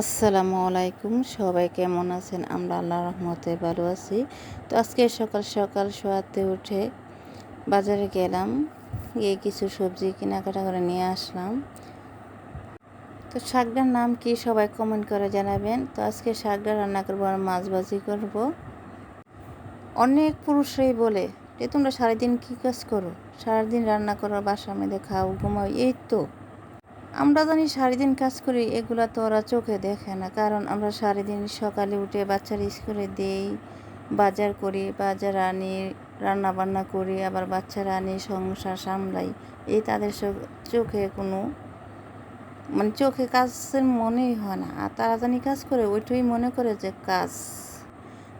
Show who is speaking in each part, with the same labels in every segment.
Speaker 1: আসসালামু আলাইকুম, সবাই কেমন আছেন? আমরা আল্লাহ রহমতে ভালো আছি। তো আজকে সকাল সকাল শোয়াতে উঠে বাজারে গেলাম, গিয়ে কিছু সবজি কেনাকাটা করে নিয়ে আসলাম। তো শাকটার নাম কি সবাই কমেন্ট করে জানাবেন। তো আজকে শাকটা রান্না করব আর মাছ ভাজি করব। অনেক পুরুষরাই বলে যে, তোমরা সারাদিন কী কাজ করো? সারাদিন রান্না করো বাসার মধ্যে খাও, ঘুমাও। এই তো। আমরা জানি সারাদিন কাজ করি, এগুলো তো ওরা চোখে দেখে না। কারণ আমরা সারাদিন সকালে উঠে বাচ্চার স্কুলে দেই, বাজার করি, বাজার আনি রান্না বান্না করি, আবার বাচ্চারা আনি, সংসার সামলাই। এই তাদের চোখে কোনো মানে চোখে কাজের মনেই হয় না। আর তারা জানি কাজ করে, ওইটাই মনে করে যে কাজ।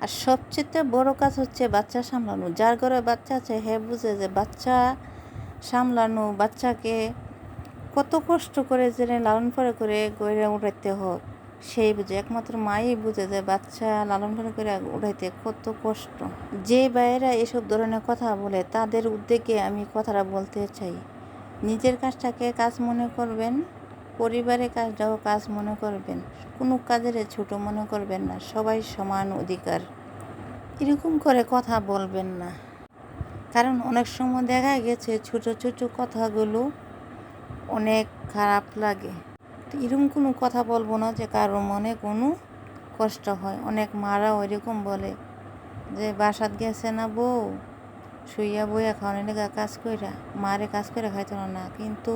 Speaker 1: আর সবচেয়ে বড় কাজ হচ্ছে বাচ্চা সামলানো। যার ঘরে বাচ্চা আছে হ্যাঁ বুঝে যে বাচ্চা সামলানো, বাচ্চাকে কত কষ্ট করে জেনে লালন করে করে গড়ে উঠাইতে হোক সেই বুঝে একমাত্র মাই বুঝে যে বাচ্চা লালন করে করে উঠাইতে কত কষ্ট। যে বাইরা এসব ধরনের কথা বলে, তাদের উদ্যোগে আমি কথাটা বলতে চাই। নিজের কাজটাকে কাজ মনে করবেন, পরিবারের কাজটাও কাজ মনে করবেন, কোনো কাজের ছোট মনে করবেন না, সবাই সমান অধিকার। এরকম করে কথা বলবেন না। কারণ অনেক সময় দেখা গেছে ছোট ছোট কথাগুলো অনেক খারাপ লাগে। তো এরকম কোনো কথা বলব না যে কারও মনে কোনো কষ্ট হয়। অনেক মারা ওইরকম বলে যে, বাসাত গেছে না বউ? শুইয়া বইয়া খাওয়ানোর লেগা কাজ কইরা। মারে কাজ করে খাইতো না। কিন্তু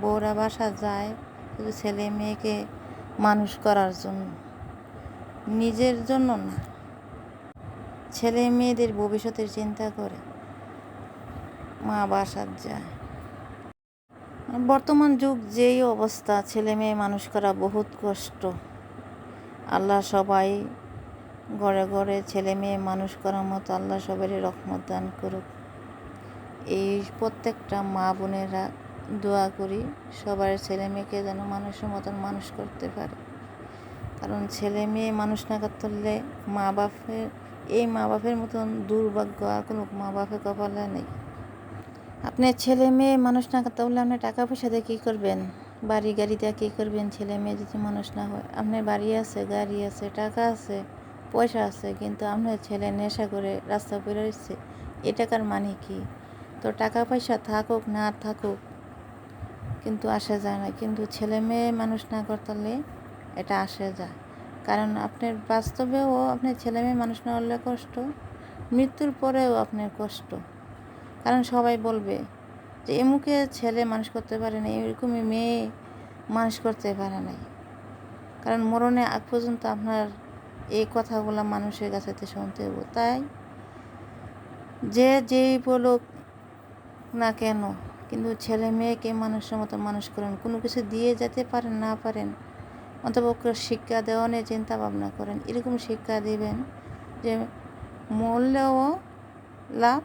Speaker 1: বউরা বাসা যায় শুধু ছেলে মেয়েকে মানুষ করার জন্য। নিজের জন্য না। ছেলে মেয়েদের ভবিষ্যতের চিন্তা করে মা বাসার যায়। বর্তমান যুগ যেই অবস্থা ছেলে মেয়ে মানুষ করা বহুত কষ্ট। আল্লাহ সবাই ঘরে ঘরে ছেলে মেয়ে মানুষ করার মতো আল্লাহ সবারই রহমত দান করুক। এই প্রত্যেকটা মা বোনেরা দোয়া করি, সবার ছেলে মেয়েকে যেন মানুষের মতন মানুষ করতে পারে। কারণ ছেলে মেয়ে মানুষ না করতে মা বাপের এই মা বাপের মতন দুর্ভাগ্য আর কোনো মা বাপের কপালে নেই। আপনার ছেলে মেয়ে মানুষ না বললে আপনি টাকা পয়সা দিয়ে কী করবেন? বাড়ি গাড়ি দিয়ে কী করবেন ছেলে মেয়ে যদি মানুষ না হয়? আপনার বাড়ি আছে, গাড়ি আছে, টাকা আছে, পয়সা আছে, কিন্তু আপনার ছেলে নেশা করে রাস্তা রয়েছে, এ টাকার মানে কি? তো টাকা পয়সা থাকুক না থাকুক, কিন্তু আসা যায় না। কিন্তু ছেলে মেয়ে মানুষ না করতে এটা আসে যায়। কারণ আপনার বাস্তবেও আপনার ছেলে মেয়ে মানুষ না হলে কষ্ট, মৃত্যুর পরেও আপনার কষ্ট। কারণ সবাই বলবে যে এমুকে ছেলে মানুষ করতে পারে না এরকমই মেয়ে মানুষ করতে পারে নাই। কারণ মরণে আগ পর্যন্ত আপনার এই কথাগুলো মানুষের কাছে শুনতে হব তাই যে যেই বলুক না কেন, কিন্তু ছেলে মেয়েকে মানুষের মতো মানুষ করেন, কোনো কিছু দিয়ে যেতে পারেন, না পারেন অন্তপক্ষ শিক্ষা দেওয়া নিয়ে চিন্তা ভাবনা করেন, এরকম শিক্ষা দিবেন যে মূল্যও লাভ